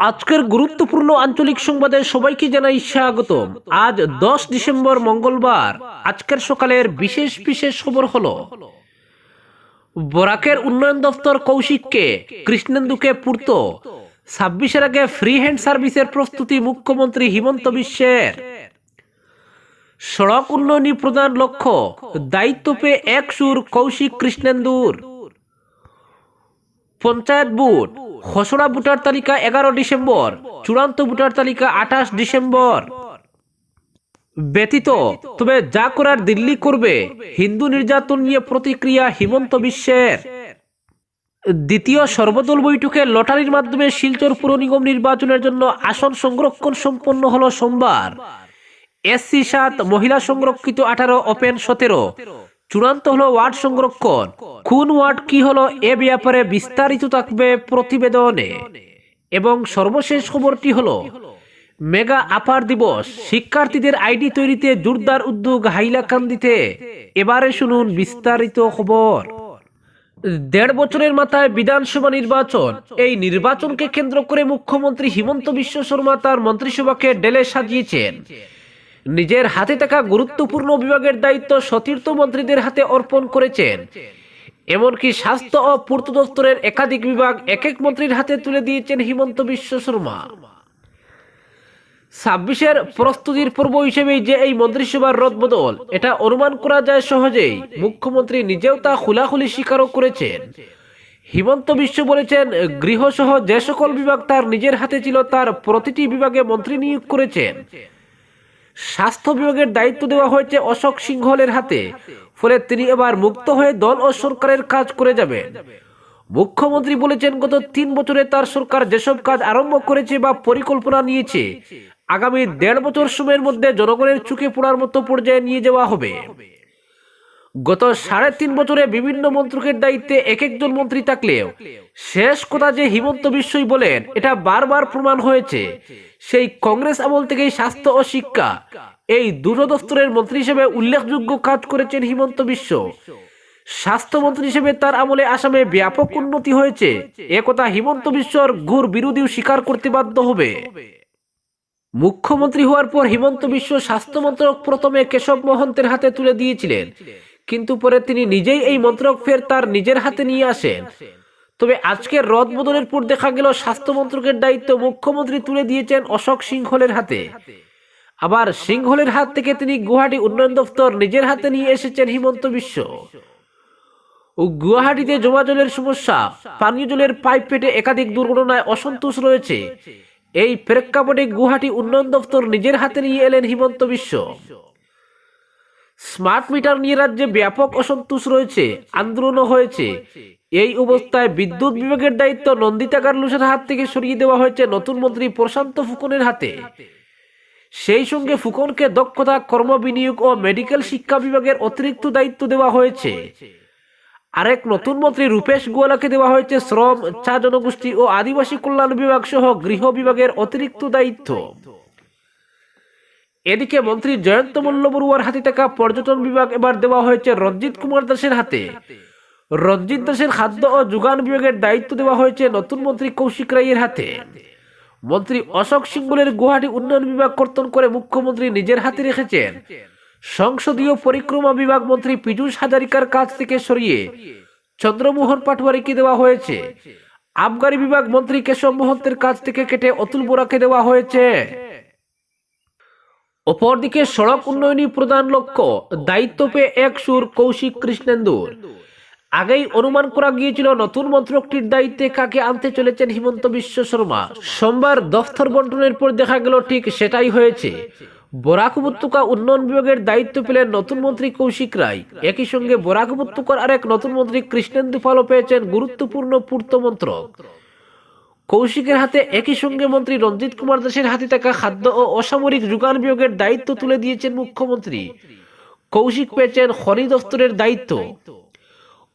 আজকের গুরুত্বপূর্ণ আঞ্চলিক সংবাদে সবাইকে জানাই স্বাগতম। আজ দশ ডিসেম্বর মঙ্গলবার, আজকের সকালের বিশেষ বিশেষ খবর হলো, বরাকের উন্নয়ন দপ্তর কৌশিককে কৃষ্ণেন্দুকে পূর্ত, ছাব্বিশের আগে ফ্রি হ্যান্ড সার্ভিসের প্রস্তুতি মুখ্যমন্ত্রী হিমন্ত বিশ্বের। সড়ক উন্নয়নী প্রধান লক্ষ্য, দায়িত্ব পেয়ে এক সুর কৌশিক কৃষ্ণেন্দুর। পঞ্চায়েত বুট খসড়া ভোটার তালিকা এগারো ডিসেম্বর, চূড়ান্ত ভোটার তালিকা আঠাশ ডিসেম্বর। ব্যতীত, তবে যা করার দিল্লি করবে, হিন্দু নির্যাতন নিয়ে প্রতিক্রিয়া হিমন্ত বিশ্বের। দ্বিতীয় সর্বদল বৈঠকে লটারির মাধ্যমে শিলচর পুর নিগম নির্বাচনের জন্য আসন সংরক্ষণ সম্পন্ন হলো সোমবার। এসসি সাত, মহিলা সংরক্ষিত আঠারো ওপেন সতেরো। চূড়ান্ত হলো ওয়ার্ড সংরক্ষণ। কোন ওয়ার্ড কি হলো এ ব্যাপারে বিস্তারিত থাকবে প্রতিবেদনে। এবং সর্বশেষ খবরটি হলো, মেগা আপার দিবস, শিক্ষার্থীদের আইডি তৈরিতে জোরদার উদ্যোগ হাইলাকান্দিতে। এবারে শুনুন বিস্তারিত খবর। দেড় বছরের মাথায় বিধানসভা নির্বাচন। এই নির্বাচনকে কেন্দ্র করে মুখ্যমন্ত্রী হিমন্ত বিশ্ব শর্মা তার মন্ত্রিসভাকে ডেলে সাজিয়েছেন। নিজের হাতে থাকা গুরুত্বপূর্ণ বিভাগের দায়িত্ব সতীর্থ মন্ত্রীদের হাতে অর্পণ করেছেন। এমনকি স্বাস্থ্য ও পূর্ত দপ্তরের একাধিক বিভাগ এক এক মন্ত্রীর হাতে তুলে দিয়েছেন হিমন্ত বিশ্ব শর্মা। ছাব্বিশের প্রস্তুতির পূর্ব হিসেবেই যে এই মন্ত্রিসভার রদবদল, এটা অনুমান করা যায় সহজেই। মুখ্যমন্ত্রী নিজেও তা খোলাখুলি স্বীকারও করেছেন। হিমন্ত বিশ্ব বলেছেন, গৃহসহ যে সকল বিভাগ তার নিজের হাতে ছিল, তার প্রতিটি বিভাগে মন্ত্রী নিয়োগ করেছেন। স্বাস্থ্য বিভাগের দায়িত্ব দেওয়া হয়েছে অশোক সিংহলের হাতে। ফলে তিনি এবার মুক্ত হয়ে দল ও সরকারের কাজ করে যাবেন। মুখ্যমন্ত্রী বলেছেন, গত তিন বছরে তার সরকার যেসব কাজ আরম্ভ করেছে বা পরিকল্পনা নিয়েছে, আগামী দেড় বছর সময়ের মধ্যে জনগণের চুকে পড়ার মতো পর্যায়ে নিয়ে যাওয়া হবে। গত সাড়ে তিন বছরে বিভিন্ন মন্ত্রকের দায়িত্বে এক একজন মন্ত্রী থাকলেও শেষ কথা যে হিমন্ত বিশ্বই বলেন, এটা বারবার প্রমাণ হয়েছে। সেই কংগ্রেস আমল থেকেই স্বাস্থ্য ও শিক্ষা এই দুটো দপ্তরের মন্ত্রী হিসেবে উল্লেখযোগ্য কাজ করেছেন হিমন্ত বিশ্ব। স্বাস্থ্যমন্ত্রী হিসেবে তার আমলে আসামে ব্যাপক উন্নতি হয়েছে। একথা হিমন্ত বিশ্বর ঘুর বিরোধীও স্বীকার করতে বাধ্য হবে। মুখ্যমন্ত্রী হওয়ার পর হিমন্ত বিশ্ব স্বাস্থ্য মন্ত্রক প্রথমে কেশব মহন্তের হাতে তুলে দিয়েছিলেন। কিন্তু পরে তিনি নিজেই এই মন্ত্রক ফের তার নিজের হাতে নিয়ে আসেন। তবে আজকের রদ বদলের পর দেখা গেল, স্বাস্থ্য মন্ত্রকের দায়িত্ব মুখ্যমন্ত্রী তুলে দিয়েছেন অশোক সিংহলের হাতে। আবার সিংহলের হাত থেকে তিনি গুয়াহাটি উন্নয়ন দপ্তর নিজের হাতে নিয়ে এসেছেন হিমন্ত বিশ্ব। ও গুয়াহাটিতে জমা জলের সমস্যা, পানীয় জলের পাইপ পেটে একাধিক দুর্ঘটনায় অসন্তোষ রয়েছে। এই প্রেক্ষাপটে গুয়াহাটি উন্নয়ন দপ্তর নিজের হাতে নিয়ে এলেন হিমন্ত বিশ্ব। স্মার্ট মিটার নিয়ে রাজ্যে ব্যাপক অসন্তোষ রয়েছে, আন্দোলনও হয়েছে। এই অবস্থায় বিদ্যুৎ বিভাগের দায়িত্ব নন্দিতা গার্লুসের হাত থেকে সরিয়ে দেওয়া হয়েছে নতুন মন্ত্রী প্রশান্ত ফুকনের হাতে। সেই সঙ্গে ফুকনকে দক্ষতা কর্ম বিনিয়োগ ও মেডিকেল শিক্ষা বিভাগের অতিরিক্ত দায়িত্ব দেওয়া হয়েছে। আরেক নতুন মন্ত্রী রূপেশ গোয়ালাকে দেওয়া হয়েছে শ্রম চা জনগোষ্ঠী ও আদিবাসী কল্যাণ বিভাগ সহ গৃহ বিভাগের অতিরিক্ত দায়িত্ব। এদিকে মন্ত্রী জয়ন্ত মল্ল বড়ুয়ার হাতে থাকা পর্যটন বিভাগ এবার দেওয়া হয়েছে রঞ্জিত কুমার দাসের হাতে। রঞ্জিত দাসের খাদ্য ও যোগান বিভাগের দায়িত্ব দেওয়া হয়েছে নতুন মন্ত্রী কৌশিক রায়ের হাতে। মন্ত্রী অশোক সিংহলের গুয়াহাটি উন্নয়ন বিভাগ কর্তন করে মুখ্যমন্ত্রী নিজের হাতে রেখেছেন। সংসদীয় পরিক্রমা বিভাগ মন্ত্রী পীযূষ হাজারিকার কাছ থেকে সরিয়ে চন্দ্রমোহন পাটোয়ারিকে দেওয়া হয়েছে। আবগারি বিভাগ মন্ত্রী কেশব মহন্তের কাছ থেকে কেটে অতুল বোরাকে দেওয়া হয়েছে। অপরদিকে সড়ক উন্নয়নী প্রধান লক্ষ্য, দায়িত্ব পেয়ে এক সুর কৌশিক কৃষ্ণেন্দুর। আগেই অনুমান করা গিয়েছিল, নতুন মন্ত্রকটির দায়িত্বে কাকে আনতে চলেছেন হিমন্ত বিশ্ব শর্মা। সোমবার দফতর বন্টনের পর দেখা গেল, ঠিক সেটাই হয়েছে। বরাক উপত্যকা উন্নয়ন বিভাগের দায়িত্ব পেলেন নতুন মন্ত্রী কৌশিক রায়। একই সঙ্গে বরাক উপত্যকার আরেক নতুন মন্ত্রী কৃষ্ণেন্দু পালও পেয়েছেন গুরুত্বপূর্ণ পূর্ত মন্ত্রক। কৌশিকের হাতে একই সঙ্গে মন্ত্রী রঞ্জিত কুমার দাসের হাতে থাকা খাদ্য ও অসামরিক যোগান বিভাগের দায়িত্ব তুলে দিয়েছেন মুখ্যমন্ত্রী। কৌশিক পেয়েছেন খনি দফতরের দায়িত্ব।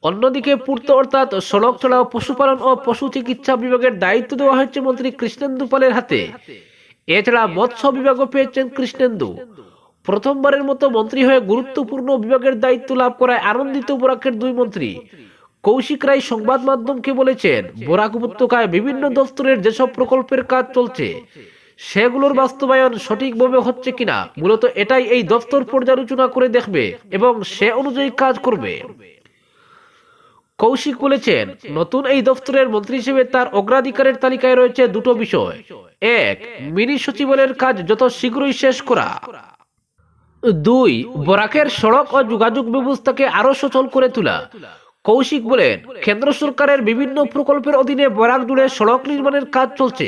অন্যদিকে পূর্ত অর্থাৎ সড়ক চলা পশুপালন ও পশু চিকিৎসা বিভাগের দায়িত্ব দেওয়া হয়েছে মন্ত্রী কৃষ্ণেন্দু পালের হাতে। এছাড়া মৎস্য বিভাগও পেয়েছেন কৃষ্ণেন্দু। প্রথমবারের মতো মন্ত্রী হয়ে গুরুত্বপূর্ণ বিভাগের দায়িত্ব লাভ করায় আনন্দিত বরাকের দুই মন্ত্রী। কৌশিক রায় সংবাদ মাধ্যমকে বলেছেন, বরাক উপত্যকায় বিভিন্ন দপ্তরের যেসব প্রকল্পের কাজ চলছে, সেগুলোর বাস্তবায়ন সঠিকভাবে হচ্ছে কিনা, মূলত এটাই এই দপ্তর পর্যালোচনা করে দেখবে এবং সে অনুযায়ী কাজ করবে। কৌশিক বলেছেন, নতুন এই দপ্তরের মন্ত্রী হিসেবে তার অগ্রাধিকারের তালিকায় রয়েছে দুটো বিষয়। এক, মিনি সচিবালয়ের কাজ যত শীঘ্রই শেষ করা। দুই, বরাকের সড়ক ও যোগাযোগ ব্যবস্থাকে আরও সচল করে তোলা। কৌশিক বলেন, কেন্দ্র সরকারের বিভিন্ন প্রকল্পের অধীনে বরাক জুড়ে সড়ক নির্মাণের কাজ চলছে।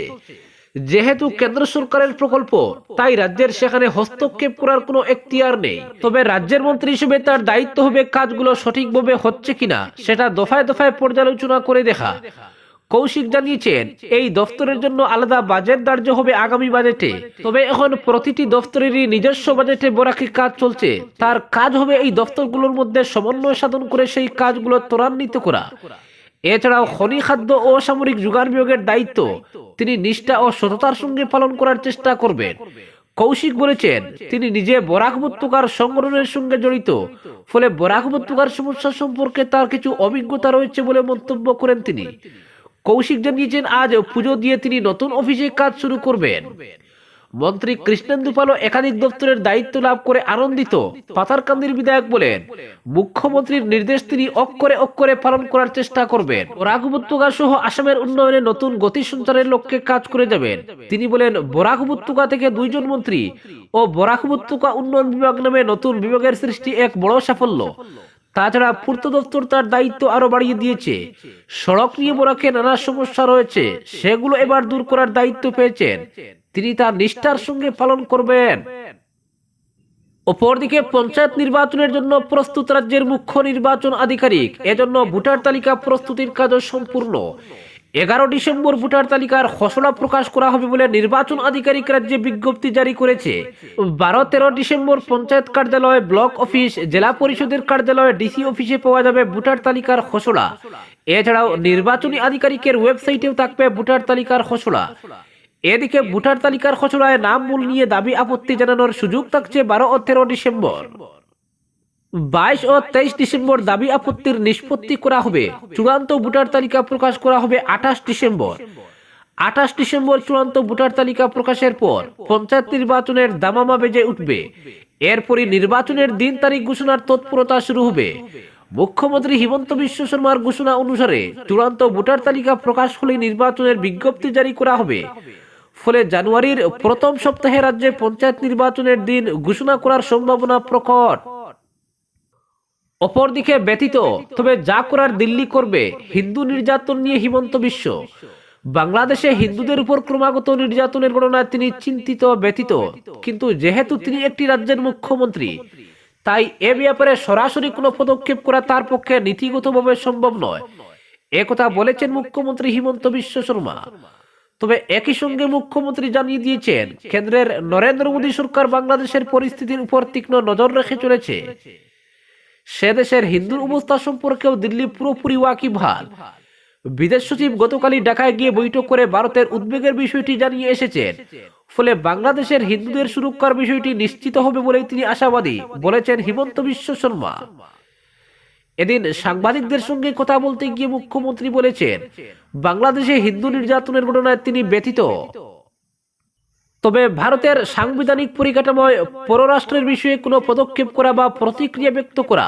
যেহেতু কেন্দ্র সরকারের প্রকল্প, তাই রাজ্যের সেখানে হস্তক্ষেপ করার কোনো এখতিয়ার নেই। তবে রাজ্যের মন্ত্রী হিসেবে তার দায়িত্ব হবে কাজগুলো সঠিকভাবে হচ্ছে কিনা, সেটা দফায় দফায় পর্যালোচনা করে দেখা। কৌশিক জানিয়েছেন, এই দফতরের জন্য আলাদা বাজেট ধার্য হবে আগামী বাজেটে তবে এখন প্রতিটি দফতরেরই নিজস্ব বাজেটে বরাকি কাজ চলছে। তার কাজ হবে এই দফতরগুলোর মধ্যে সমন্বয় সাধন করে সেই কাজগুলো ত্বরান্বিত করা। এছাড়াও খনি খাদ্য ও সামরিক যোগান বিয়োগের দায়িত্ব। তিনি নিষ্ঠা ও সততার সঙ্গে পালন করার চেষ্টা করবেন। কৌশিক বলেছেন, তিনি নিজে বরাক উপত্যকার সংগঠনের সঙ্গে জড়িত। ফলে বরাক উপত্যকার সমস্যা সম্পর্কে তার কিছু অভিজ্ঞতা রয়েছে বলে মন্তব্য করেন তিনি। কৌশিক জানিয়েছেন, আজ পুজো দিয়ে তিনি নতুন অফিসে কাজ শুরু করবেন। মন্ত্রী কৃষ্ণেন্দু পালও একাধিক দপ্তরের দায়িত্ব লাভ করে আনন্দিত। পাতারকান্দির বিধায়ক বলেন, মুখ্যমন্ত্রীর নির্দেশ তিনি অক্ষরে অক্ষরে পালন করার চেষ্টা করবেন। বরাক উপত্যকা সহ আসামের উন্নয়নে নতুন গতি সঞ্চারের লক্ষ্যে কাজ করে যাবেন। তিনি বলেন বরাক উপত্যকা থেকে দুইজন মন্ত্রী ও বরাক উপত্যকা উন্নয়ন বিভাগ নামে নতুন বিভাগের সৃষ্টি এক বড় সাফল্য। তাছাড়া পূর্ত দপ্তর তার দায়িত্ব আরও বাড়িয়ে দিয়েছে। সড়ক নিয়ে বরাকে নানা সমস্যা রয়েছে, সেগুলো এবার দূর করার দায়িত্ব পেয়েছেন। তিনি তার নিষ্ঠার সঙ্গে পালন করবেন। অপরদিকে পঞ্চায়েত নির্বাচনের জন্য প্রস্তুত রাজ্যের মুখ্য নির্বাচন আধিকারিক, এজন্য ভোটার তালিকা প্রস্তুতির কাজও সম্পূর্ণ। এগারো ডিসেম্বর ভোটার তালিকার খসড়া প্রকাশ করা হবে বলে নির্বাচন আধিকারিক রাজ্যে বিজ্ঞপ্তি জারি করেছে। বারো, তেরো ডিসেম্বর পঞ্চায়েত কার্যালয় ব্লক অফিস, জেলা পরিষদের কার্যালয়, ডিসি অফিসে পাওয়া যাবে ভোটার তালিকার খসড়া। এছাড়াও নির্বাচনী আধিকারিকের ওয়েবসাইটেও থাকবে ভোটার তালিকার খসড়া। এদিকে ভোটার তালিকার খসড়ায় নাম মূল নিয়ে দাবি আপত্তি জানানোর সুযোগ থাকছে বারো ও তেরো ডিসেম্বর। বাইশ ও তেইশ ডিসেম্বর দাবি আপত্তির নিষ্পত্তি করা হবে। চূড়ান্ত ভোটার তালিকা প্রকাশ করা হবে আঠাশ ডিসেম্বর। আঠাশ ডিসেম্বর চূড়ান্ত ভোটার তালিকা প্রকাশের পর পঞ্চায়েত নির্বাচনের দামামা বেজে উঠবে। এরপরই নির্বাচনের দিন তারিখ ঘোষণার তৎপরতা শুরু হবে। মুখ্যমন্ত্রী হিমন্ত বিশ্ব শর্মার ঘোষণা অনুসারে চূড়ান্ত ভোটার তালিকা প্রকাশ হলে নির্বাচনের বিজ্ঞপ্তি জারি করা হবে। ফলে জানুয়ারির প্রথম সপ্তাহে রাজ্যে পঞ্চায়েত নির্বাচনের দিন ঘোষণা করার সম্ভাবনা প্রকট। অপরদিকে ব্যতীত, তবে যা করার দিল্লি করবে, হিন্দু নির্যাতন নিয়ে হিমন্ত বিশ্ব। বাংলাদেশে হিন্দুদের উপর ক্রমাগত নির্যাতনের ঘটনায় তিনি চিন্তিত ব্যতীত কিন্তু যেহেতু তিনি একটি রাজ্যের মুখ্যমন্ত্রী, তাই এ ব্যাপারে সরাসরি কোনো পদক্ষেপ করা তার পক্ষে নীতিগতভাবে সম্ভব নয়। একথা বলেছেন মুখ্যমন্ত্রী হিমন্ত বিশ্ব শর্মা। তবে একই সঙ্গে মুখ্যমন্ত্রী জানিয়ে দিয়েছেন, কেন্দ্রের নরেন্দ্র মোদী সরকার বাংলাদেশের পরিস্থিতির উপর তীক্ষ্ণ নজর রেখে চলেছে। সে দেশের হিন্দুর অবস্থা সম্পর্কেও দিল্লি পুরোপুরি ওয়াকিবহাল। বিদেশ সচিব গতকালই ঢাকায় গিয়ে বৈঠক করে ভারতের উদ্বেগের বিষয়টি জানিয়ে এসেছেন। ফলে বাংলাদেশের হিন্দুদের সুরক্ষার বিষয়টি নিশ্চিত হবে বলে তিনি আশাবাদী, বলেছেন হিমন্ত বিশ্ব শর্মা। এদিন সাংবাদিকদের সঙ্গে কথা বলতে গিয়ে মুখ্যমন্ত্রী বলেছেন, বাংলাদেশে হিন্দু নির্যাতনের ঘটনায় তিনি ব্যতীত তবে ভারতের সাংবিধানিক পরিকাঠামোয় পররাষ্ট্রের বিষয়ে কোনো পদক্ষেপ করা বা প্রতিক্রিয়া ব্যক্ত করা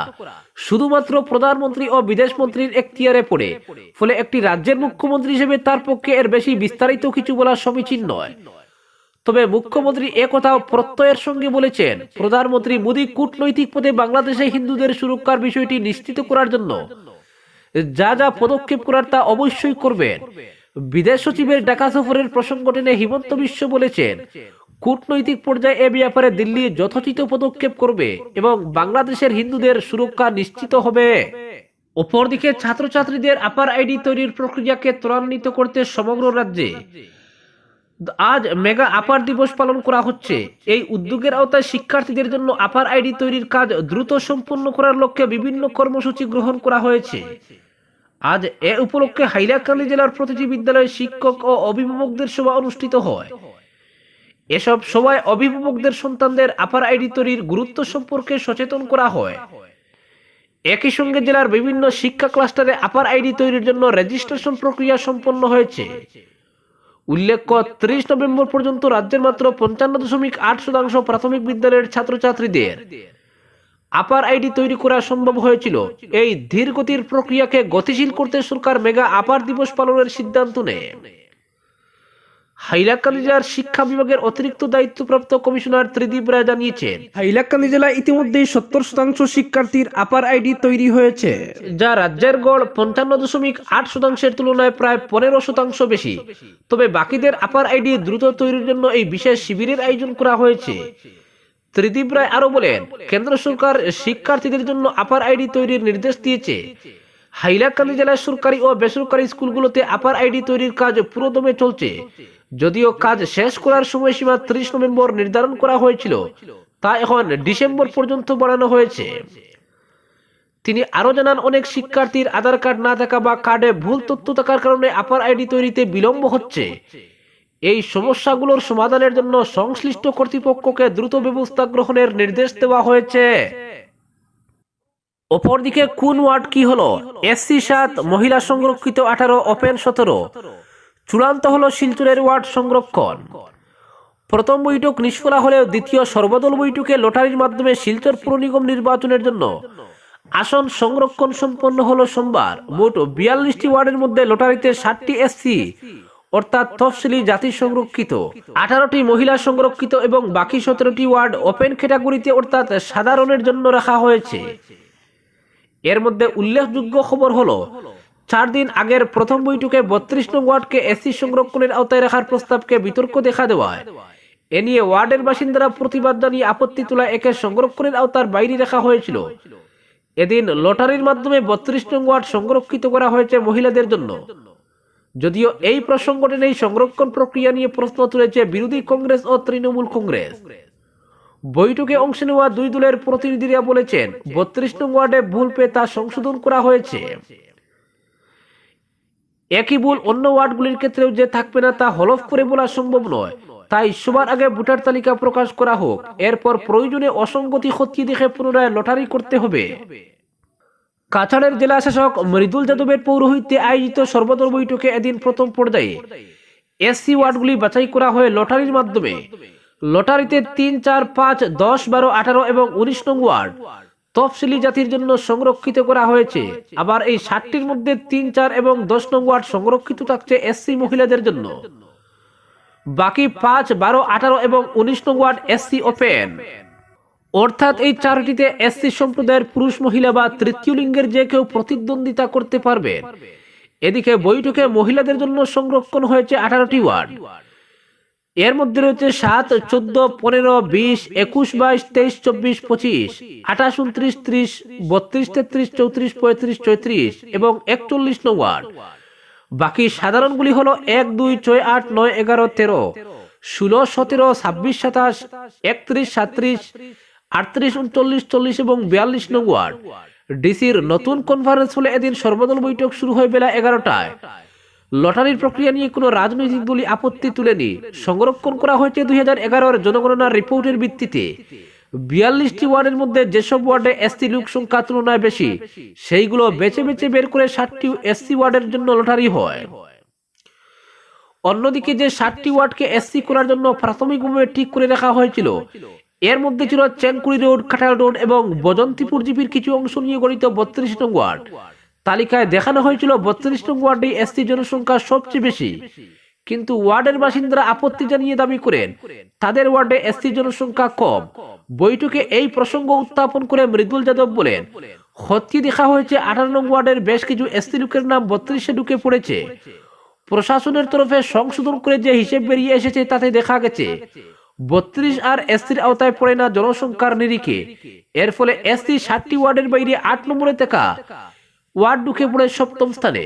শুধুমাত্র প্রধানমন্ত্রী ও বিদেশ মন্ত্রীর এখতিয়ারে পড়ে, ফলে একটি রাজ্যের মুখ্যমন্ত্রী হিসেবে তার পক্ষে এর বেশি বিস্তারিত কিছু বলা সমীচীন নয়। তবে মুখ্যমন্ত্রী একথা প্রত্যয়ের সঙ্গে বলেছেন, প্রধানমন্ত্রী মোদী কূটনৈতিক পদে বাংলাদেশে হিন্দুদের সুরক্ষার বিষয়টি নিশ্চিত করার জন্য যা যা পদক্ষেপ করার তা অবশ্যই করবেন। বিদেশ সচিবের ঢাকা সফরের প্রসঙ্গ টেনে হিমন্ত বিশ্ব বলেছেন, কূটনৈতিক পর্যায়ে এ ব্যাপারে দিল্লি যথোচিত পদক্ষেপ করবে এবং বাংলাদেশের হিন্দুদের সুরক্ষা নিশ্চিত হবে। অপরদিকে ছাত্রছাত্রীদের আপার আইডি তৈরির প্রক্রিয়াকে ত্বরান্বিত করতে সমগ্র রাজ্যে আজ মেগা আপার দিবস পালন করা হচ্ছে। এই উদ্যোগের আওতায় শিক্ষার্থীদের জন্য আপার আইডি তৈরির কাজ দ্রুত সম্পন্ন করার লক্ষ্যে বিভিন্ন কর্মসূচি গ্রহণ করা হয়েছে। আজ এ উপলক্ষে হাইলাকান্দি জেলার প্রতিটি বিদ্যালয়ে শিক্ষক ও অভিভাবকদের সভা অনুষ্ঠিত হয়। এসব সভায় অভিভাবকদের সন্তানদের আপার আইডি তৈরির গুরুত্ব সম্পর্কে সচেতন করা হয়। একই সঙ্গে জেলার বিভিন্ন শিক্ষা ক্লাস্টারে আপার আইডি তৈরির জন্য রেজিস্ট্রেশন প্রক্রিয়া সম্পন্ন হয়েছে। উল্লেখ্য, ত্রিশ নভেম্বর পর্যন্ত রাজ্যের মাত্র পঞ্চান্ন দশমিক আট শতাংশ প্রাথমিক বিদ্যালয়ের ছাত্রছাত্রীদের আপার আইডি তৈরি করা সম্ভব হয়েছিল। এই ধীর গতির প্রক্রিয়াকে গতিশীল করতে সরকার মেগা আপার দিবস পালনের সিদ্ধান্ত নেয়। হাইলাকান্দি জেলার শিক্ষা বিভাগের অতিরিক্ত দায়িত্বপ্রাপ্ত কমিশনার ত্রিদীপ রায় জানিয়েছেন হাইলাকান্দি জেলায় ইতিমধ্যেই সত্তর শতাংশ শিক্ষার্থীর আপার আইডি তৈরি হয়েছে। যা রাজ্যের গড় পঞ্চান্ন দশমিক আট শতাংশের তুলনায় প্রায় পনেরো শতাংশ বেশি। তবে বাকিদের আপার আইডি দ্রুত তৈরির জন্য এই বিশেষ শিবিরের আয়োজন করা হয়েছে। ত্রিদীপ রায় আরও বলেন, কেন্দ্র সরকার শিক্ষার্থীদের জন্য আপার আইডি তৈরির নির্দেশ দিয়েছে। হাইলাকান্দি জেলার সরকারি ও বেসরকারি স্কুলগুলোতে আপার আইডি তৈরির কাজ পুরোদমে চলছে। যদিও কাজ শেষ করার সময়সীমা ত্রিশ নভেম্বর নির্ধারণ করা হয়েছিল, তা এখন ডিসেম্বর পর্যন্ত বাড়ানো হয়েছে। তিনি আরও জানান, অনেক শিক্ষার্থীর আধার কার্ড না থাকা বা কার্ডে ভুল তথ্য থাকার কারণে আপার আইডি তৈরিতে বিলম্ব হচ্ছে। এই সমস্যাগুলোর সমাধানের জন্য সংশ্লিষ্ট কর্তৃপক্ষকে দ্রুত ব্যবস্থা গ্রহণের নির্দেশ দেওয়া হয়েছে। অপরদিকে কোন ওয়ার্ড কি হলো? এসসি সাত, মহিলা সংরক্ষিত আঠারো, ওপেন সতেরো। চূড়ান্ত হলো শিলচরের ওয়ার্ড সংরক্ষণ। প্রথম বৈঠক নিষ্ফলা হলেও দ্বিতীয় সর্বদল বৈঠকে লটারির মাধ্যমে শিলচর পুর নিগম নির্বাচনের জন্য। আসন সংরক্ষণ সম্পন্ন হলো সোমবার। মোট বিয়াল্লিশটি ওয়ার্ডের মধ্যে লটারিতে ষাটটি এসসি অর্থাৎ তফসিলি জাতি সংরক্ষিত। আঠারোটি মহিলা সংরক্ষিত এবং বাকি সতেরোটি ওয়ার্ড ওপেন ক্যাটাগরিতে অর্থাৎ সাধারণের জন্য রাখা হয়েছে। এর মধ্যে উল্লেখযোগ্য খবর হলো, চার দিন আগের প্রথম বৈঠকে বত্রিশ নং ওয়ার্ডকে এসি সংরক্ষণের আওতায় রাখার প্রস্তাবকে বিতর্ক দেখা দেওয়ায়। এ নিয়ে ওয়ার্ডের বাসিন্দারা প্রতিবাদ জানিয়ে আপত্তি তোলা একে সংরক্ষণের আওতার বাইরে রাখা হয়েছিল। এদিন লটারির মাধ্যমে বত্রিশ নং ওয়ার্ড সংরক্ষিত করা হয়েছে মহিলাদের জন্য। যদিও এই প্রসঙ্গটি নেই, সংরক্ষণ প্রক্রিয়া নিয়ে প্রশ্ন তুলেছে বিরোধী কংগ্রেস ও তৃণমূল কংগ্রেস। বৈঠকে অংশ নেওয়া দুই দলের প্রতিনিধিরা বলেছেন, বত্রিশ নং ওয়ার্ডে ভুল পেয়ে তা সংশোধন করা হয়েছে। একই ভুল অন্য ওয়ার্ডগুলির ক্ষেত্রেও যে থাকবে না তা হলফ করে বলা সম্ভব নয়। তাই সবার আগে ভোটার তালিকা প্রকাশ করা হোক। এরপর প্রয়োজনে অসঙ্গতি খতিয়ে দেখে পুনরায় লটারি করতে হবে। কাছাড়ের জেলা শাসক মৃদুল যাদবের পৌরোহিত্যে আয়োজিত সর্বদল বৈঠকে এদিন প্রথম পর্যায়ে এসসি ওয়ার্ডগুলি বাছাই করা হয় লটারির মাধ্যমে। লটারিতে তিন, চার, পাঁচ, দশ, বারো, আঠারো এবং উনিশ নং ওয়ার্ড তফসিলি জাতির জন্য সংরক্ষিত করা হয়েছে। আবার এই ষাটটির মধ্যে তিন, চার এবং দশ নং ওয়ার্ড সংরক্ষিত থাকছে এসসি মহিলাদের জন্য। বাকি পাঁচ, বারো, আঠারো এবং উনিশ নং ওয়ার্ড এসসি ওপেন। অর্থাৎ এই চারটিতে এসসি সম্প্রদায়ের পুরুষ মহিলা বা তৃতীয় লিঙ্গের যে কেউ প্রতিদ্বন্দ্বিতা করতে পারবেন এদিকে বৈঠকে মহিলাদের জন্য সংরক্ষণ হয়েছে আঠারোটি ওয়ার্ড। এর মধ্যে রয়েছে সাত, চোদ্দ, পনেরো, বিশ, একুশ, বাইশ, তেইশ, চব্বিশ, পঁচিশ, আঠাশ, উনত্রিশ, ত্রিশ, বত্রিশ, তেত্রিশ, চৌত্রিশ, পঁয়ত্রিশ, চৌত্রিশ এবং একচল্লিশ নং ওয়ার্ড। বাকি সাধারণগুলি হলো এক, দুই, ছয়, আট, নয়, এগারো, তেরো, ষোলো, সতেরো, ছাব্বিশ, সাতাশ, একত্রিশ, সাত্রিশ আটত্রিশ, উনচল্লিশ, চল্লিশ এবং বিয়াল্লিশ নং ওয়ার্ড। ডিসির নতুন কনফারেন্স হলে এদিন সর্বদল বৈঠক শুরু হয় বেলা এগারোটায়। লটারির প্রক্রিয়া নিয়ে কোনো রাজনৈতিক দলই আপত্তি তুলেনি। সংরক্ষণ করা হয়েছে দুই হাজার এগারোর জনগণনার রিপোর্টের ভিত্তিতে। বিয়াল্লিশটি ওয়ার্ডের মধ্যে যেসব ওয়ার্ডে এসসি লোক সংখ্যা তুলনায় বেশি, সেইগুলো বেছে বেছে বের করে ষাটটি এসসি ওয়ার্ডের জন্য লটারি হয়। অন্যদিকে যে ষাটটি ওয়ার্ডকে এসসি করার জন্য প্রাথমিকভাবে ঠিক করে রাখা হয়েছিল এর মধ্যে ছিল চেঙ্কুড়ি রোড, কাঁঠাল রোড এবং বজন্তিপুর জিপির কিছু অংশ নিয়ে গঠিত বত্রিশ নং ওয়ার্ড। তালিকায় দেখানো হয়েছিল বত্রিশ নং ওয়ার্ডে এসসি জনসংখ্যা সবচেয়ে বেশি। কিন্তু ওয়ার্ডের বাসিন্দারা আপত্তি জানিয়ে দাবি করেন, তাদের ওয়ার্ডে এসসি জনসংখ্যা কম। বৈঠকে এই প্রসঙ্গ উত্থাপন করে মৃদুল যাদব বলেন, হত্যি দেখা হয়েছে আঠারো নং ওয়ার্ডের বেশ কিছু এসসি লোকের নাম বত্রিশে ঢুকে পড়েছে। প্রশাসনের তরফে সংশোধন করে যে হিসেব বেরিয়ে এসেছে তাতে দেখা গেছে বত্রিশ আর এসসির আওতায় পড়ে না জনসংখ্যার নিরিখে। এর ফলে এসসি ষাটটি ওয়ার্ডের বাইরে আট নম্বরে থাকা ওয়ার্ড ঢুকে পড়ে সপ্তম স্থানে।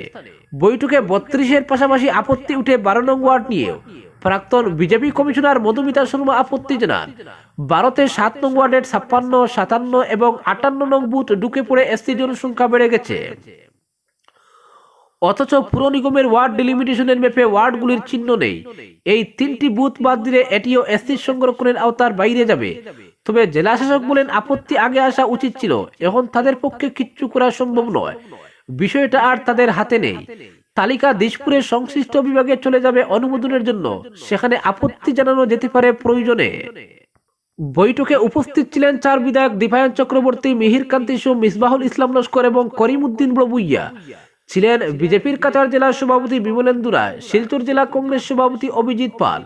বৈঠকে বত্রিশের পাশাপাশি আপত্তি উঠে বারো নং ওয়ার্ড নিয়েও প্রাক্তন বিজেপি কমিশনার মধুমিতা শর্মা আপত্তি জানান। ভারতে সাত নং ওয়ার্ডের ছাপ্পান্ন, সাতান্ন এবং আটান্ন নং বুথ ঢুকে পড়ে এসসি জনসংখ্যা বেড়ে গেছে। অথচ পুর নিগমের ওয়ার্ড ডিলিমিটেশনের ম্যাপে ওয়ার্ডগুলির চিহ্ন নেই। এই তিনটি বুথ বাদ দিলে এটিও এসসি সংরক্ষণের আওতার বাইরে যাবে। তবে জেলা শাসক বলেন, আপত্তি আগে আসা উচিত ছিল। এখন তাদের পক্ষে কিচ্ছু করা সম্ভব নয়। বিষয়টা আর তাদের হাতে নেই। তালিকা দিশপুরের সংশ্লিষ্ট বিভাগে চলে যাবে অনুমোদনের জন্য। সেখানে আপত্তি জানানো যেতে পারে প্রয়োজনে। বৈঠকে উপস্থিত ছিলেন চার বিধায়ক দীপায়ন চক্রবর্তী, মিহির কান্তি মিসবাহুল ইসলাম লস্কর এবং করিম উদ্দিন প্রভুইয়া ছিলেন বিজেপির কাছাড় জেলা সভাপতি বিমলেন্দু রায়, শিলচর জেলা কংগ্রেস সভাপতি অভিজিৎ পাল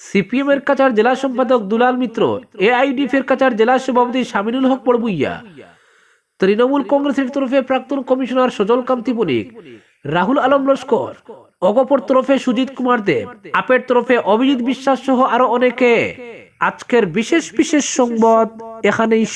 সিপিএম এর কাছাড় জেলা সম্পাদক দুলাল মিত্র এআইডিএফ এর কাছাড় জেলা সভাপতি শামিনুল হক বড়বুইয়া, তৃণমূল কংগ্রেসের তরফে প্রাক্তন কমিশনার সজল কান্তি বণিক, রাহুল আলম লস্কর, অগপর তরফে সুজিত কুমার দেব, আপের তরফে অভিজিৎ বিশ্বাস সহ আরও অনেকে। আজকের বিশেষ বিশেষ সংবাদ এখানেই